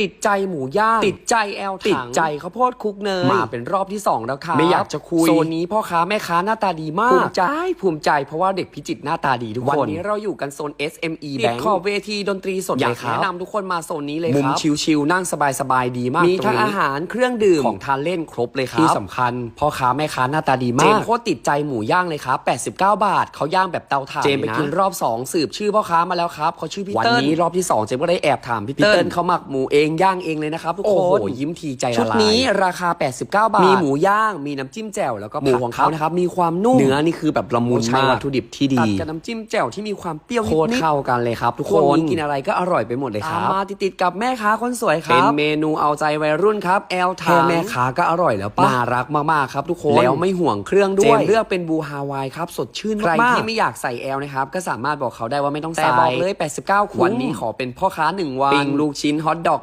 ติดใจหมูย่าง ติดใจแอลติดใจข้าวโพดคลุกเนยมาเป็นรอบที่ 2 แล้วครับไม่อยากจะคุย โซนนี้พ่อค้าแม่ค้าหน้าตาดีมาก ภูมิใจภูมิใจเพราะว่าเด็กพิจิตรหน้าตาดีทุกคน วันนี้เราอยู่กันโซน SME ติดแบงค์ขอบเวทีดนตรีสดอยากเลยครับแนะแนะนำทุกคนมาโซนนี้เลยมุคมรับชิลๆนั่งสบายๆดีมาก มีทั้งตรงนี้อาหารเครื่องดื่มของทานเล่นครบเลยครับที่สำคัญพ่อค้าแม่ค้าหน้าตาดีมากเจมส์โคตรติดใจหมูย่างเลยครับ89 บาทเขาย่างแบบเตาถ่านเจมส์ไปกินรอบ 2 สืบชื่อพ่อค้ามาแล้วครับเขาชื่อพี่เติ้ลวันนี้รอบที่2เจมส์ก็ได้แอบถามพี่เติ้ลเขาหมักหมูเองย่างเองเลยนะครับทุกคนโอ้โหยิ้มทีใจละลายชุดนี้ราคา 89 บาท มีหมูย่าง มีน้ำจิ้มแจ่วแล้วก็หมูของเขานะครับมีความนุ่มเนื้อนี่คือแบบละมุนใช้มากวัตถุดิบที่ดีตัดกับน้ำจิ้มแจ่วที่มีความเปรี้ยวโคตรนิดๆเข้ากันเลยครับ ทุกทุกคคนนกินอะไรก็อร่อยไปหมดเลยครับตามมาติดๆกับแม่ค้าคนสวยครับเป็นเมนูเอาใจวัยรุ่นครับแอลทาแค่แม่ค้าก็อร่อยแล้วป่ะน่ารักมากๆครับทุกคนแล้วไม่ห่วงเครื่องด้วยเจมส์เลือกเป็นบูฮาวายครับสดชื่นมากๆใครที่ไม่อยากใส่แอลนะครับก็สามารถบอกเขาได้ว่าไม่ต้องใส่แต่บอกเลย 89คุ้มวันนี้ขอเป็นพ่อค้าหนึ่งวันปิ้งลูกชิ้นฮอทดอก